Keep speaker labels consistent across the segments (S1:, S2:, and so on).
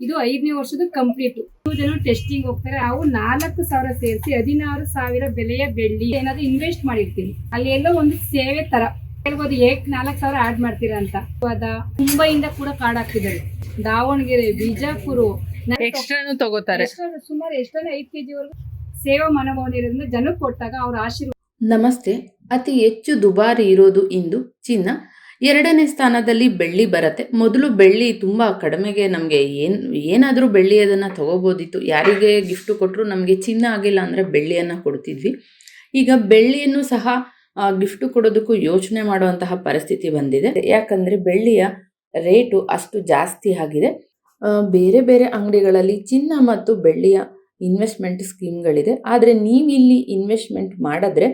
S1: ಇದು ಐದನೇ ವರ್ಷದ ಕಂಪ್ಲೀಟ್ ಜನ ಟೆಸ್ಟಿಂಗ್ ಹೋಗ್ತಾರೆ. ಅವು ನಾಲ್ಕು ಸಾವಿರ ಸೇರಿಸಿ ಹದಿನಾರು ಸಾವಿರ ಬೆಲೆಯ ಬೆಳ್ಳಿ ಏನಾದ್ರು ಇನ್ವೆಸ್ಟ್ ಮಾಡಿರ್ತೀನಿ. ಅಲ್ಲಿ ಎಲ್ಲೋ ಒಂದು ಸೇವೆ ತರ. ಹೇಳ್ಬೋದು ಏಕ್ ನಾಲ್ಕು ಸಾವಿರ ಆಡ್ ಮಾಡ್ತೀರಾ ಅಂತ. ಅದ ಮುಂಬೈಯಿಂದ ಕೂಡ ಕಾರ್ಡ್ ಹಾಕ್ತಿದ್ದಾರೆ. ದಾವಣಗೆರೆ ಬಿಜಾಪುರ.
S2: ಎಕ್ಸ್ಟ್ರಾನು ತಗೋತಾರೆ.
S1: ಸುಮಾರು ಎಷ್ಟೊಂದು ಐದು ಕೆಜಿ ವರೆಗೂ ಸೇವಾ ಮನೋಭಾವನೆ ಇರೋದ್ರಿಂದ ಜನಕ್ಕೆ ಕೊಟ್ಟಾಗ ಅವ್ರ ಆಶೀರ್ವಾದ.
S3: ನಮಸ್ತೆ. ಅತಿ ಹೆಚ್ಚು ದುಬಾರಿ ಇರೋದು ಇಂದು ಚಿನ್ನ. ಎರಡನೇ ಸ್ಥಾನದಲ್ಲಿ ಬೆಳ್ಳಿ ಬರುತ್ತೆ. ಮೊದಲು ಬೆಳ್ಳಿ ತುಂಬ ಕಡಿಮೆಗೆ ನಮಗೆ ಏನು, ಏನಾದರೂ ಬೆಳ್ಳಿ ಅದನ್ನು ತೊಗೋಬೋದಿತ್ತು. ಯಾರಿಗೆ ಗಿಫ್ಟು ಕೊಟ್ಟರು ನಮಗೆ ಚಿನ್ನ ಆಗಿಲ್ಲ ಅಂದರೆ ಬೆಳ್ಳಿಯನ್ನು ಕೊಡ್ತಿದ್ವಿ. ಈಗ ಬೆಳ್ಳಿಯನ್ನು ಸಹ ಗಿಫ್ಟು ಕೊಡೋದಕ್ಕೂ ಯೋಚನೆ ಮಾಡುವಂತಹ ಪರಿಸ್ಥಿತಿ ಬಂದಿದೆ. ಯಾಕಂದರೆ ಬೆಳ್ಳಿಯ ರೇಟು ಅಷ್ಟು ಜಾಸ್ತಿ ಆಗಿದೆ. ಬೇರೆ ಬೇರೆ ಅಂಗಡಿಗಳಲ್ಲಿ ಚಿನ್ನ ಮತ್ತು ಬೆಳ್ಳಿಯ ಇನ್ವೆಸ್ಟ್ಮೆಂಟ್ ಸ್ಕೀಮ್ಗಳಿದೆ ಆದರೆ ನೀವಿಲ್ಲಿ ಇನ್ವೆಸ್ಟ್ಮೆಂಟ್ ಮಾಡಿದ್ರೆ,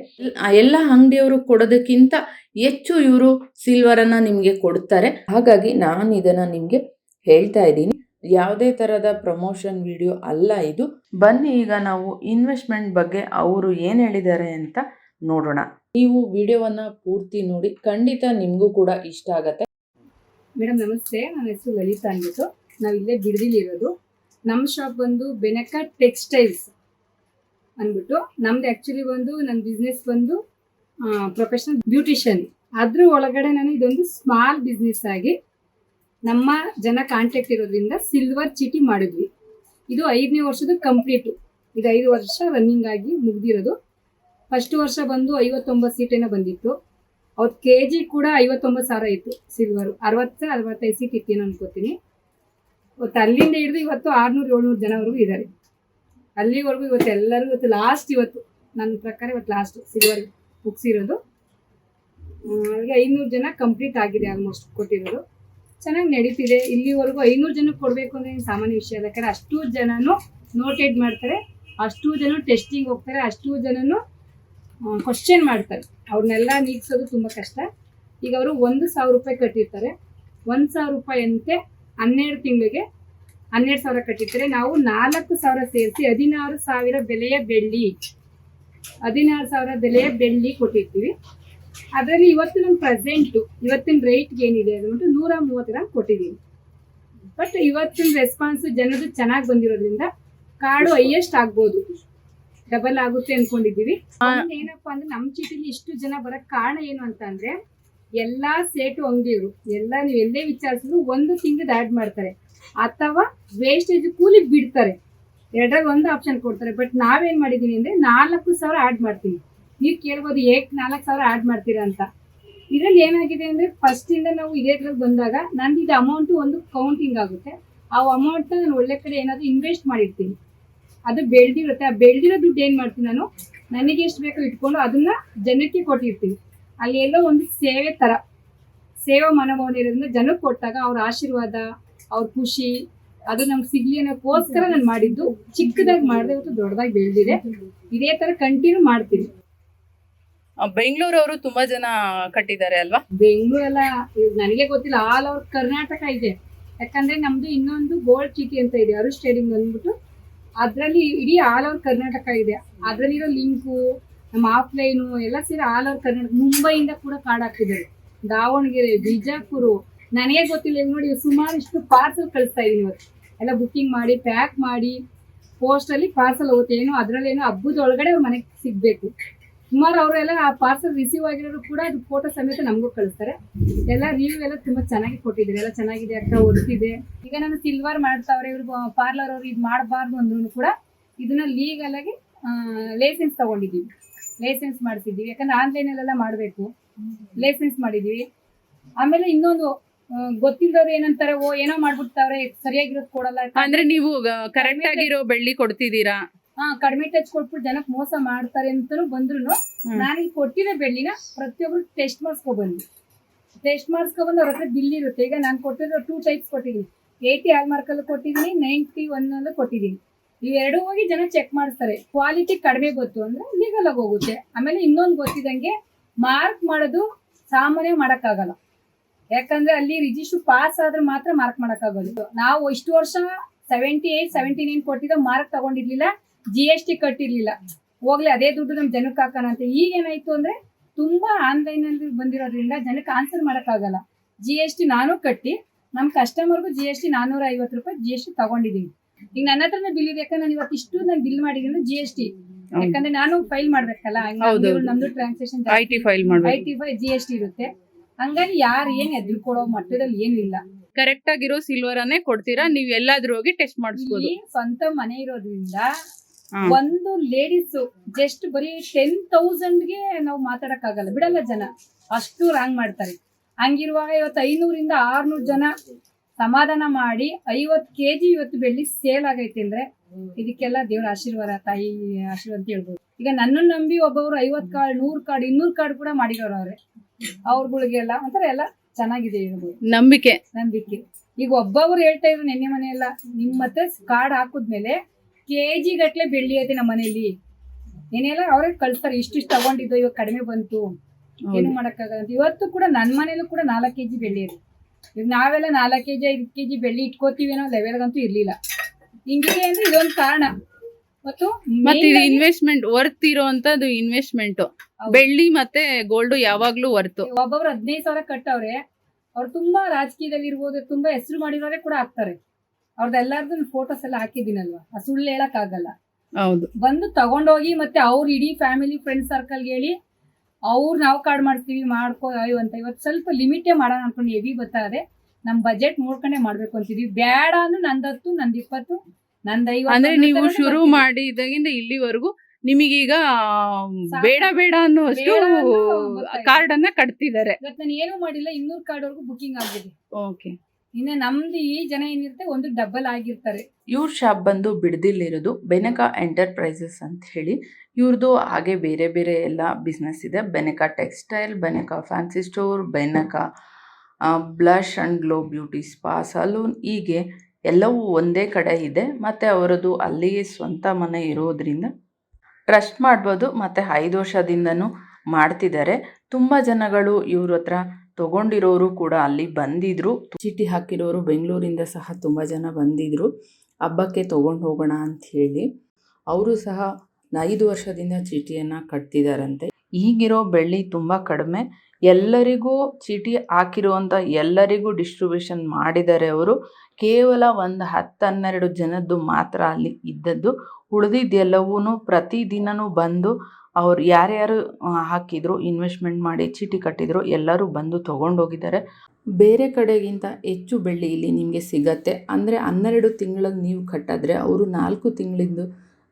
S3: ಎಲ್ಲ ಅಂಗಡಿಯವರು ಕೊಡೋದಕ್ಕಿಂತ ಹೆಚ್ಚು ಇವರು ಸಿಲ್ವರನ್ನು ನಿಮಗೆ ಕೊಡ್ತಾರೆ. ಹಾಗಾಗಿ ನಾನು ಇದನ್ನು ನಿಮಗೆ ಹೇಳ್ತಾ ಇದ್ದೀನಿ. ಯಾವುದೇ ಥರದ ಪ್ರಮೋಷನ್ ವಿಡಿಯೋ ಅಲ್ಲ ಇದು. ಬನ್ನಿ ಈಗ ನಾವು ಇನ್ವೆಸ್ಟ್ಮೆಂಟ್ ಬಗ್ಗೆ ಅವರು ಏನು ಹೇಳಿದ್ದಾರೆ ಅಂತ ನೋಡೋಣ. ನೀವು ವಿಡಿಯೋವನ್ನು ಪೂರ್ತಿ ನೋಡಿ, ಖಂಡಿತ ನಿಮಗೂ ಕೂಡ ಇಷ್ಟ ಆಗತ್ತೆ.
S1: ಮೇಡಮ್ ನಮಸ್ತೆ. ನನ್ನ ಹೆಸರು ಲಲಿತಾ ಅಂದ್ಬಿಟ್ಟು. ನಾವು ಇಲ್ಲೇ ಬಿಡದಿಲಿ ಇರೋದು ನಮ್ಮ ಶಾಪ್ ಬಂದು ಬೆನಕ ಟೆಕ್ಸ್ಟೈಲ್ಸ್ ಅಂದ್ಬಿಟ್ಟು. ನಮ್ದು ಆ್ಯಕ್ಚುಲಿ ಬಂದು ನನ್ನ ಬಿಸ್ನೆಸ್ ಬಂದು ಪ್ರೊಫೆಷನಲ್ ಬ್ಯೂಟಿಷಿಯನ್ ಅದ್ರ ಒಳಗಡೆ ನಾನು ಇದೊಂದು ಸ್ಮಾಲ್ ಬಿಸ್ನೆಸ್ ಆಗಿ ನಮ್ಮ ಜನ ಕಾಂಟ್ಯಾಕ್ಟ್ ಇರೋದ್ರಿಂದ ಸಿಲ್ವರ್ ಚೀಟಿ ಮಾಡಿದ್ವಿ. ಇದು ಐದನೇ ವರ್ಷದ ಕಂಪ್ಲೀಟು ಇದು ಐದು ವರ್ಷ ರನ್ನಿಂಗ್ ಆಗಿ ಮುಗ್ದಿರೋದು. ಫಸ್ಟ್ ವರ್ಷ ಬಂದು ಐವತ್ತೊಂಬತ್ತು ಸೀಟೇನೋ ಬಂದಿತ್ತು. ಅವ್ರ ಕೆ ಜಿ ಕೂಡ ಐವತ್ತೊಂಬತ್ತು ಸಾವಿರ ಇತ್ತು ಸಿಲ್ವರು ಅರವತ್ತು, ಅರವತ್ತೈದು ಸೀಟ್ ಇತ್ತೇನೋ ಅನ್ಕೋತೀನಿ. ಇವತ್ತು ಅಲ್ಲಿಂದ ಹಿಡಿದು ಇವತ್ತು ಆರ್ನೂರು, ಏಳ್ನೂರು ಜನವರೆಗೂ ಇದ್ದಾರೆ. ಅಲ್ಲಿವರೆಗೂ ಇವತ್ತು ಎಲ್ಲರಿಗೂ ಇವತ್ತು ಲಾಸ್ಟ್ ಇವತ್ತು. ನನ್ನ ಪ್ರಕಾರ ಇವತ್ತು ಲಾಸ್ಟ್ ಸಿಲ್ವರ್ ಮುಗಿಸಿರೋದು ಈಗ ಐನೂರು ಜನ ಕಂಪ್ಲೀಟ್ ಆಗಿದೆ ಆಲ್ಮೋಸ್ಟ್ ಕೊಟ್ಟಿರೋದು. ಚೆನ್ನಾಗಿ ನಡೀತಿದೆ. ಇಲ್ಲಿವರೆಗೂ ಐನೂರು ಜನಕ್ಕೆ ಕೊಡಬೇಕು ಅಂದರೆ ಸಾಮಾನ್ಯ ವಿಷಯ ಯಾಕಂದ್ರೆ ಅಷ್ಟು ಜನನೂ ನೋಟೆಡ್ ಮಾಡ್ತಾರೆ. ಅಷ್ಟು ಜನ ಟೆಸ್ಟಿಂಗ್ ಹೋಗ್ತಾರೆ. ಅಷ್ಟು ಜನನು ಕ್ವಶನ್ ಮಾಡ್ತಾರೆ. ಅವ್ರನ್ನೆಲ್ಲ ನೀಗ್ಸೋದು ತುಂಬ ಕಷ್ಟ. ಈಗ ಅವರು ಒಂದು ಸಾವಿರ ರೂಪಾಯಿ ಕಟ್ಟಿರ್ತಾರೆ. ಒಂದು ಸಾವಿರ ರೂಪಾಯಿ ಅಂತೆ ಹನ್ನೆರಡು ತಿಂಗಳಿಗೆ ಹನ್ನೆರಡು ಸಾವಿರ ಕಟ್ಟಿರ್ತಾರೆ. ನಾವು ನಾಲ್ಕು ಸಾವಿರ ಸೇರಿಸಿ ಹದಿನಾರು ಸಾವಿರ ಬೆಲೆಯ ಬೆಳ್ಳಿ. ಹದಿನಾರು ಸಾವಿರ ಬೆಲೆಯ ಬೆಳ್ಳಿ ಕೊಟ್ಟಿರ್ತೀವಿ. ಅದರಲ್ಲಿ ಇವತ್ತು ನಮ್ಮ ಪ್ರೆಸೆಂಟು ಇವತ್ತಿನ ರೇಟ್ಗೆ ಏನಿದೆ ಅಂದ್ಬಿಟ್ಟು ನೂರ ಮೂವತ್ತು ಗ್ರಾಮ್ ಕೊಟ್ಟಿದ್ದೀವಿ ಬಟ್ ಇವತ್ತಿನ ರೆಸ್ಪಾನ್ಸ್ ಜನರು ಚೆನ್ನಾಗಿ ಬಂದಿರೋದ್ರಿಂದ ಕಾರ್ಡು ಹೈಯೆಸ್ಟ್ ಆಗ್ಬೋದು. ಡಬಲ್ ಆಗುತ್ತೆ ಅನ್ಕೊಂಡಿದ್ದೀವಿ. ಏನಪ್ಪಾ ಅಂದ್ರೆ ನಮ್ಮ ಚೀಟಿಲಿ ಇಷ್ಟು ಜನ ಬರಕ್ ಕಾರಣ ಏನು ಅಂತ ಅಂದ್ರೆ ಎಲ್ಲಾ ಸೇಟು ಅಂಗಡಿಯವರು ಎಲ್ಲ ನೀವು ಎಲ್ಲೇ ವಿಚಾರಿಸಿದ್ರು ಒಂದು ತಿಂಗಳದ ಆಡ್ ಮಾಡ್ತಾರೆ. ಅಥವಾ ವೇಸ್ಟೇಜ್ ಕೂಲಿ ಬಿಡ್ತಾರೆ. ಎರಡರಲ್ಲಿ ಒಂದು ಆಪ್ಷನ್ ಕೊಡ್ತಾರೆ. ಬಟ್ ನಾವೇನು ಮಾಡಿದೀನಿ ಅಂದ್ರೆ ನಾಲ್ಕು ಸಾವಿರ ಆಡ್ ಮಾಡ್ತೀವಿ. ನೀವು ಕೇಳ್ಬೋದು ಏಕ್, ನಾಲ್ಕು ಸಾವಿರ ಆಡ್ ಮಾಡ್ತೀರಾ ಅಂತ. ಇದರಲ್ಲಿ ಏನಾಗಿದೆ ಅಂದ್ರೆ ಫಸ್ಟ್ ಇಂದ ನಾವು ಇದೇ ತರ ಬಂದಾಗ ನಂದು ಇದು ಅಮೌಂಟ್ ಒಂದು ಕೌಂಟಿಂಗ್ ಆಗುತ್ತೆ. ಆ ಅಮೌಂಟ್ ನಾನು ಒಳ್ಳೆ ಕಡೆ ಏನಾದರೂ ಇನ್ವೆಸ್ಟ್ ಮಾಡಿರ್ತೀನಿ. ಅದು ಬೆಳೆದಿರುತ್ತೆ. ಆ ಬೆಳೆದಿರೋ ದುಡ್ಡು ಏನ್ ಮಾಡ್ತೀನಿ ನಾನು? ನನಗೆ ಎಷ್ಟು ಬೇಕೋ ಇಟ್ಕೊಂಡು ಅದನ್ನ ಜನಕ್ಕೆ ಕೊಟ್ಟಿರ್ತೀನಿ. ಅಲ್ಲಿ ಎಲ್ಲೋ ಒಂದು ಸೇವೆ ತರ. ಸೇವಾ ಮನೋಭಾವನೆ ಇರೋದ್ರಿಂದ ಜನಕ್ಕೆ ಕೊಟ್ಟಾಗ ಅವ್ರ ಆಶೀರ್ವಾದ, ಅವ್ರ ಖುಷಿ ಅದು ನಮ್ಗೆ ಸಿಗ್ಲಿ ಅನ್ನೋಕ್ಕೋಸ್ಕರ ನಾನು ಮಾಡಿದ್ದು. ಚಿಕ್ಕದಾಗಿ ಮಾಡಿದೆ ಇವತ್ತು ದೊಡ್ಡದಾಗಿ ಬೆಳೆದಿದೆ. ಇದೇ ತರ ಕಂಟಿನ್ಯೂ ಮಾಡ್ತೀನಿ.
S2: ಬೆಂಗಳೂರು ಅವರು ತುಂಬಾ ಜನ ಕಟ್ಟಿದ್ದಾರೆ ಅಲ್ವಾ?
S1: ಬೆಂಗಳೂರೆಲ್ಲ ಎಲ್ಲ ನನಗೆ ಗೊತ್ತಿಲ್ಲ ಆಲ್ ಓವರ್ ಕರ್ನಾಟಕ ಇದೆ. ಯಾಕಂದ್ರೆ ನಮ್ದು ಇನ್ನೊಂದು ಗೋಲ್ಡ್ ಚೀಟಿ ಅಂತ ಇದೆ ಅರು ಸ್ಟೇಡಿಯಂ ಬಂದ್ಬಿಟ್ಟು ಅದ್ರಲ್ಲಿ ಇಡೀ ಆಲ್ ಓವರ್ ಕರ್ನಾಟಕ ಇದೆ. ಅದ್ರಲ್ಲಿರೋ ಲಿಂಕು ನಮ್ಮ ಆಫ್ಲೈನು ಎಲ್ಲ ಸೇರಿ ಆಲ್ ಓವರ್ ಕರ್ನಾಟಕ ಮುಂಬೈಯಿಂದ ಕೂಡ ಕಾರ್ಡ್ ಹಾಕಿದ್ದಾರೆ. ದಾವಣಗೆರೆ ಬಿಜಾಪುರ ನನಗೆ ಗೊತ್ತಿಲ್ಲ ನೋಡಿ ಸುಮಾರು ಇಷ್ಟು ಪಾರ್ಸಲ್ ಕಳಿಸ್ತಾ ಇದೀನಿ ಇವತ್ತು. ಎಲ್ಲ ಬುಕ್ಕಿಂಗ್ ಮಾಡಿ ಪ್ಯಾಕ್ ಮಾಡಿ ಪೋಸ್ಟಲ್ಲಿ ಪಾರ್ಸಲ್ ಹೋಗುತ್ತೆ. ಏನೋ ಅದರಲ್ಲೇನೋ ಹಬ್ಬದ ಒಳಗಡೆ ಅವ್ರ ಮನೆಗೆ ಸಿಗಬೇಕು. ಸುಮಾರು ಅವರೆಲ್ಲ ಆ ಪಾರ್ಸಲ್ ರಿಸೀವ್ ಆಗಿರೋರು ಕೂಡ ಅದು ಫೋಟೋ ಸಮೇತ ನಮಗೂ ಕಳಿಸ್ತಾರೆ. ಎಲ್ಲ ರಿವ್ಯೂ ಎಲ್ಲ ತುಂಬಾ ಚೆನ್ನಾಗಿ ಕೊಟ್ಟಿದ್ದಾರೆ. ಎಲ್ಲ ಚೆನ್ನಾಗಿದೆ ಅಕ್ಕ, ಒರ್ತಿದೆ. ಈಗ ನಾನು ಸಿಲ್ವರ್ ಮಾಡ್ತಾವ್ರೆ, ಇವರು ಪಾರ್ಲರ್ ಅವ್ರು ಇದು ಮಾಡಬಾರ್ದು ಅಂದ್ರೂ ಕೂಡ ಇದನ್ನ ಲೀಗಲ್ ಆಗಿ ಲೈಸೆನ್ಸ್ ತಗೊಂಡಿದ್ದೀವಿ. ಲೈಸೆನ್ಸ್ ಮಾಡ್ತಿದ್ದೀವಿ ಯಾಕಂದ್ರೆ ಆನ್ಲೈನಲ್ಲೆಲ್ಲ ಮಾಡಬೇಕು. ಲೈಸೆನ್ಸ್ ಮಾಡಿದ್ದೀವಿ. ಆಮೇಲೆ ಇನ್ನೊಂದು ಗೊತ್ತಿಲ್ಲದವ್ರು ಏನಂತಾರೆ ಓ ಏನೋ ಮಾಡ್ಬಿಡ್ತಾವ್ರೆ ಸರಿಯಾಗಿರೋದು ಕೊಡಲ್ಲ
S2: ಅಂದ್ರೆ ನೀವು ಕರೆಕ್ಟ್ ಆಗಿರೋ ಬೆಳ್ಳಿ ಕೊಡ್ತಿದ್ದೀರಾ?
S1: ಹಾ ಕಡಿಮೆ ಟಚ್ ಕೊಟ್ಬಿಟ್ಟು ಜನಕ್ಕೆ ಮೋಸ ಮಾಡ್ತಾರೆ ಅಂತಾನು ಬಂದ್ರು ನಾನು ಈಗ ಕೊಟ್ಟಿರೋ ಬೆಳ್ಳಿನ ಪ್ರತಿಯೊಬ್ರು ಟೆಸ್ಟ್ ಮಾಡಿಸ್ಕೊಬಂದು ಟೆಸ್ಟ್ ಮಾಡಿಸ್ಕೊಬಂದು ಅವ್ರ ಹತ್ರ ಬಿಲ್ ಇರುತ್ತೆ. ಈಗ ನಾನು ಕೊಟ್ಟಿರೋ ಟೂ ಟೈಪ್ಸ್ ಕೊಟ್ಟಿದ್ದೀನಿ ಏಯ್ಟಿ ಆಲ್ ಮಾರ್ಕಲ್ಲೂ ಕೊಟ್ಟಿದ್ದೀನಿ ನೈಂಟಿ ಒನ್ ಅಲ್ಲೂ ಕೊಟ್ಟಿದ್ದೀನಿ ಇವೆರಡೂ ಹೋಗಿ ಜನ ಚೆಕ್ ಮಾಡಿಸ್ತಾರೆ. ಕ್ವಾಲಿಟಿ ಕಡಿಮೆ ಗೊತ್ತು ಅಂದ್ರೆ ಲೀಗಲ್ ಆಗಿ ಹೋಗುತ್ತೆ. ಆಮೇಲೆ ಇನ್ನೊಂದು ಗೊತ್ತಿದಂಗೆ ಮಾರ್ಕ್ ಮಾಡೋದು ಸಾಮಾನ್ಯ ಮಾಡಕ್ಕಾಗಲ್ಲ. ಯಾಕಂದ್ರೆ ಅಲ್ಲಿ ರಿಜಿಸ್ಟ್ರು ಪಾಸ್ ಆದ್ರೆ ಮಾತ್ರ ಮಾರ್ಕ್ ಮಾಡಕ್ಕಾಗೋದು. ನಾವು ಇಷ್ಟು ವರ್ಷ ಸೆವೆಂಟಿ ಏಟ್ ಸೆವೆಂಟಿ ನೈನ್ ಕೊಟ್ಟಿದ್ದ ಮಾರ್ಕ್ ತಗೊಂಡಿರ್ಲಿಲ್ಲ ಜಿ ಎಸ್ ಟಿ ಕಟ್ಟಿರ್ಲಿಲ್ಲ. ಹೋಗ್ಲಿ ಅದೇ ದುಡ್ಡು ನಮ್ ಜನಕ್ಕೆ ಹಾಕೋಣ ಅಂತ. ಈಗ ಏನಾಯ್ತು ಅಂದ್ರೆ ತುಂಬಾ ಆನ್ಲೈನ್ ಅಲ್ಲಿ ಬಂದಿರೋದ್ರಿಂದ ಜನಕ್ಕೆ ಆನ್ಸರ್ ಮಾಡಕ್ಕಾಗಲ್ಲ. ಜಿ ಎಸ್ ಟಿ ನಾನು ಕಟ್ಟಿ ನಮ್ಮ ಕಸ್ಟಮರ್ಗೂ ಜಿ ಎಸ್ ಟಿ ನಾನೂರ ಐವತ್ತು ರೂಪಾಯಿ ಜಿ ಎಸ್ ಟಿ ತಗೊಂಡಿದ್ದೀನಿ. ಈಗ ನನ್ನ ಹತ್ರನೇ ಬಿಲ್ ಇದೆ ಯಾಕಂದ್ರೆ ನಾನು ಇವತ್ತು ಇಷ್ಟು ನಾನು ಬಿಲ್ ಮಾಡಿದ್ದೀನಿ ಜಿ ಎಸ್ ಟಿ ಯಾಕಂದ್ರೆ ನಾನು ಫೈಲ್ ಮಾಡ್ಬೇಕಲ್ಲ. ನಮ್ದು transaction
S2: I T file
S1: I
S2: ಮಾಡ್ಬೇಕು.
S1: T file G S T ಇರುತ್ತೆ. ಹಂಗಾಗಿ ಯಾರು ಏನ್ ಎದ್ರುಕೊಳ್ಳೋ ಮಟ್ಟದಲ್ಲಿ ಏನಿಲ್ಲ
S2: ಕರೆಕ್ಟ್ ಆಗಿರೋ ಸಿಲ್ವರ್ ಅನ್ನೇ ಕೊಡ್ತೀರಾ? ನೀವ್ ಎಲ್ಲಾದ್ರೂ ಹೋಗಿ ಟೆಸ್ಟ್ ಮಾಡಿಸ್ಬೋದು.
S1: ಇಲ್ಲಿ ಸ್ವಂತ ಮನೆ ಇರೋದ್ರಿಂದ. ಒಂದು ಲೇಡೀಸ್ ಜಸ್ಟ್ ಬರೀ ಟೆನ್ಗೆ ನಾವು ಮಾತಾಡಕ್ ಆಗಲ್ಲ ಬಿಡಲ್ಲ ಜನ. ಅಷ್ಟು ರಾಂಗ್ ಮಾಡ್ತಾರೆ. ಹಂಗಿರುವಾಗ ಇವತ್ತು ಐನೂರಿಂದ ಆರ್ನೂರು ಜನ ಸಮಾಧಾನ ಮಾಡಿ ಐವತ್ತು ಕೆ ಜಿ ಇವತ್ತು ಬೆಳ್ಳಿ ಸೇಲ್ ಆಗೈತೆ ಅಂದ್ರೆ ಇದಕ್ಕೆಲ್ಲ ದೇವ್ರ ಆಶೀರ್ವಾದ ತಾಯಿ ಆಶೀರ್ವಾದ ಅಂತ ಹೇಳ್ಬೋದು. ಈಗ ನನ್ನನ್ನು ನಂಬಿ ಒಬ್ಬೊಬ್ರು ಐವತ್ ಕಾರ್ಡ್ ನೂರ್ ಕಾರ್ಡ್ ಇನ್ನೂರ್ ಕಾರ್ಡ್ ಕೂಡ ಮಾಡಿರೋರು ಅವ್ರೆ. ಅವ್ರಗಳಿಗೆಲ್ಲ ಒಂಥರ ಎಲ್ಲ ಚೆನ್ನಾಗಿದೆ
S2: ನಂಬಿಕೆ.
S1: ನಂಬಿಕೆ. ಈಗ ಒಬ್ಬವ್ರು ಹೇಳ್ತಾ ಇದ್ರು ನಿನ್ನೆ ಮನೆಯೆಲ್ಲ ನಿಮ್ಮ ಮತ್ತೆ ಕಾರ್ಡ್ ಹಾಕಿದ್ಮೇಲೆ ಕೆ ಜಿ ಗಟ್ಲೆ ಬೆಳ್ಳಿ ಐತೆ ನಮ್ಮ ಮನೆಯಲ್ಲಿ. ಏನೆಲ್ಲ ಅವ್ರಿಗೆ ಕಳ್ಸ್ತಾರೆ ಇಷ್ಟಿಷ್ಟು ತಗೊಂಡಿದ್ದು ಇವಾಗ ಕಡಿಮೆ ಬಂತು. ಏನು ಮಾಡಕ್ಕಾಗಲ್ಲ. ಇವತ್ತು ಕೂಡ ನನ್ನ ಮನೇಲೂ ಕೂಡ ನಾಲ್ಕು ಕೆಜಿ ಬೆಳ್ಳಿ ಇದೆ. ಈಗ ನಾವೆಲ್ಲ ನಾಲ್ಕು ಕೆಜಿ ಐದು ಕೆಜಿ ಬೆಳ್ಳಿ ಇಟ್ಕೋತೀವಿ ಅನ್ನೋ ಲೆವೆಲ್ಗಂತೂ ಇರ್ಲಿಲ್ಲ. ಹಿಂಗಿದೆ ಅಂದ್ರೆ ಇದೊಂದು ಕಾರಣ. ಮತ್ತು
S2: ಮತ್ತೆ ಇದು ಇನ್ವೆಸ್ಟ್ಮೆಂಟ್ ವರ್ತ್ ಇರೋಂತದ್ದು ಇನ್ವೆಸ್ಟ್ಮೆಂಟ್ ಬೆಳ್ಳಿ ಮತ್ತೆ ಗೋಲ್ಡ್ ಯಾವಾಗ್ಲೂ ವರ್ತ್
S1: ಒಬ್ಬೊಬ್ರು ಹದಿನೈದು ಸಾವಿರ ಕಟ್ಟವ್ರೆ ಅವ್ರು ತುಂಬಾ ರಾಜಕೀಯದಲ್ಲಿ ಇರ್ಬೋದು ತುಂಬಾ ಹೆಸರು ಮಾಡಿರೋರೆ ಕೂಡ ಆಗ್ತಾರೆ ಅವ್ರದ್ದೆಲ್ಲಾರ್ದು ಫೋಟೋಸ್ ಎಲ್ಲ ಹಾಕಿದೀನಲ್ವಾ ಆ ಸುಳ್ಳು ಹೇಳಕ್ ಆಗಲ್ಲ
S2: ಹೌದು.
S1: ಬಂದು ತಗೊಂಡೋಗಿ ಮತ್ತೆ ಅವ್ರ ಇಡೀ ಫ್ಯಾಮಿಲಿ ಫ್ರೆಂಡ್ ಸರ್ಕಲ್ ಹೇಳಿ ಅವ್ರು ನಾವು ಕಾರ್ಡ್ ಮಾಡ್ತೀವಿ ಮಾಡ್ಕೋ ಅಯ್ಯೋ ಅಂತ ಇವತ್ತು ಸ್ವಲ್ಪ ಲಿಮಿಟೇ ಮಾಡೋಣ ಅನ್ಕೊಂಡು ಹೆವಿ ಬತ್ತಾ ಇದೆ ನಮ್ಮ ಬಜೆಟ್ ನೋಡ್ಕೊಂಡೆ ಮಾಡ್ಬೇಕು ಅಂತಿದೀವಿ. ಬೇಡ ಅಂದ್ರೆ ನಂದತ್ತು ನಂದ್ ಇಪ್ಪತ್ತು
S2: ಅಂದ್ರೆ ನೀವು ಶುರು
S1: ಮಾಡಿ
S2: ಮಾಡಿದಾಗಿಂದ ಇಲ್ಲಿವರೆಗೂ ನಿಮಗೀಗ ಬೇಡ ಬೇಡ ಅನ್ನುವಷ್ಟು. ಕಾರ್ಡ್ ಅನ್ನ ಕಟ್ತಿದ್ದಾರೆ.
S1: ನಾನು ಏನೂ ಮಾಡಿಲ್ಲ ಇನ್ನೂರು ಕಾರ್ಡ್ ವರ್ಗು ಬುಕಿಂಗ್ ಆಗಿದೆ.
S2: ಓಕೆ
S1: ಇನ್ನ ನಮ್ದು ಈ ಜನ ಏನಿರುತ್ತೆ ಒಂದು ಡಬಲ್ ಆಗಿರ್ತಾರೆ.
S3: ಇವ್ರ ಶಾಪ್ ಬಂದು ಬಿಡದಿಲ್ಲಿರೋದು ಬೆನಕ ಎಂಟರ್ಪ್ರೈಸಸ್ ಅಂತ ಹೇಳಿ. ಇವ್ರದ್ದು ಹಾಗೆ ಬೇರೆ ಬೇರೆ ಎಲ್ಲ ಬಿಸ್ನೆಸ್ ಇದೆ. Benaka textile Benaka fancy store Benaka blush and glow beauty spa salon ಹೀಗೆ ಎಲ್ಲವೂ ಒಂದೇ ಕಡೆ ಇದೆ. ಮತ್ತು ಅವರದ್ದು ಅಲ್ಲಿಯೇ ಸ್ವಂತ ಮನೆ ಇರೋದ್ರಿಂದ ಟ್ರಸ್ಟ್ ಮಾಡ್ಬೋದು. ಮತ್ತು ಐದು ವರ್ಷದಿಂದನೂ ಮಾಡ್ತಿದ್ದಾರೆ. ತುಂಬ ಜನಗಳು ಇವ್ರ ಹತ್ರ ತೊಗೊಂಡಿರೋರು ಕೂಡ ಅಲ್ಲಿ ಬಂದಿದ್ರು. ಚೀಟಿ ಹಾಕಿರೋರು ಬೆಂಗಳೂರಿಂದ ಸಹ ತುಂಬ ಜನ ಬಂದಿದ್ರು. ಹಬ್ಬಕ್ಕೆ ತೊಗೊಂಡು ಹೋಗೋಣ ಅಂತ ಹೇಳಿ. ಅವರು ಸಹ ಐದು ವರ್ಷದಿಂದ ಚೀಟಿಯನ್ನು ಕಟ್ತಿದ್ದಾರಂತೆ ಈಗಿರೋ ಬೆಳ್ಳಿ ತುಂಬ ಕಡಿಮೆ. ಎಲ್ಲರಿಗೂ ಚೀಟಿ ಹಾಕಿರುವಂಥ ಎಲ್ಲರಿಗೂ ಡಿಸ್ಟ್ರಿಬ್ಯೂಷನ್ ಮಾಡಿದ್ದಾರೆ ಅವರು. ಕೇವಲ ಒಂದು ಹತ್ತು ಹನ್ನೆರಡು ಜನದ್ದು ಮಾತ್ರ ಅಲ್ಲಿ ಇದ್ದದ್ದು. ಉಳಿದಿದ್ದೆಲ್ಲವೂ ಪ್ರತಿದಿನವೂ ಬಂದು ಅವ್ರು ಯಾರ್ಯಾರು ಹಾಕಿದ್ರು ಇನ್ವೆಸ್ಟ್ಮೆಂಟ್ ಮಾಡಿ ಚೀಟಿ ಕಟ್ಟಿದ್ರು, ಎಲ್ಲರೂ ಬಂದು ತೊಗೊಂಡೋಗಿದ್ದಾರೆ. ಬೇರೆ ಕಡೆಗಿಂತ ಹೆಚ್ಚು ಬೆಳ್ಳಿ ಇಲ್ಲಿ ನಿಮಗೆ ಸಿಗತ್ತೆ. ಅಂದರೆ ಹನ್ನೆರಡು ತಿಂಗಳಿಗೆ ನೀವು ಕಟ್ಟಿದ್ರೆ ಅವರು ನಾಲ್ಕು ತಿಂಗಳಿಂದ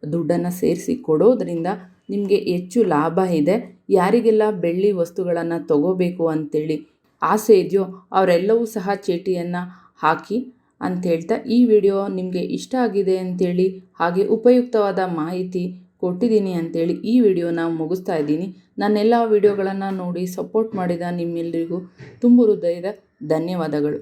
S3: ದುಡ್ಡನ್ನು ಸೇರಿಸಿ ಕೊಡೋದ್ರಿಂದ ನಿಮಗೆ ಹೆಚ್ಚು ಲಾಭ ಇದೆ. ಯಾರಿಗೆಲ್ಲ ಬೆಳ್ಳಿ ವಸ್ತುಗಳನ್ನು ತಗೋಬೇಕು ಅಂತೇಳಿ ಆಸೆ ಇದೆಯೋ ಅವರೆಲ್ಲವೂ ಸಹ ಚೀಟಿಯನ್ನು ಹಾಕಿ ಅಂತ ಹೇಳ್ತಾ ಈ ವಿಡಿಯೋ ನಿಮಗೆ ಇಷ್ಟ ಆಗಿದೆ ಅಂತೇಳಿ ಹಾಗೆ ಉಪಯುಕ್ತವಾದ ಮಾಹಿತಿ ಕೊಟ್ಟಿದ್ದೀನಿ ಅಂತೇಳಿ ಈ ವಿಡಿಯೋನ ಮುಗಿಸ್ತಾ ಇದ್ದೀನಿ. ನನ್ನೆಲ್ಲ ವಿಡಿಯೋಗಳನ್ನು ನೋಡಿ ಸಪೋರ್ಟ್ ಮಾಡಿದ ನಿಮ್ಮೆಲ್ಲರಿಗೂ ತುಂಬ ಹೃದಯದ ಧನ್ಯವಾದಗಳು.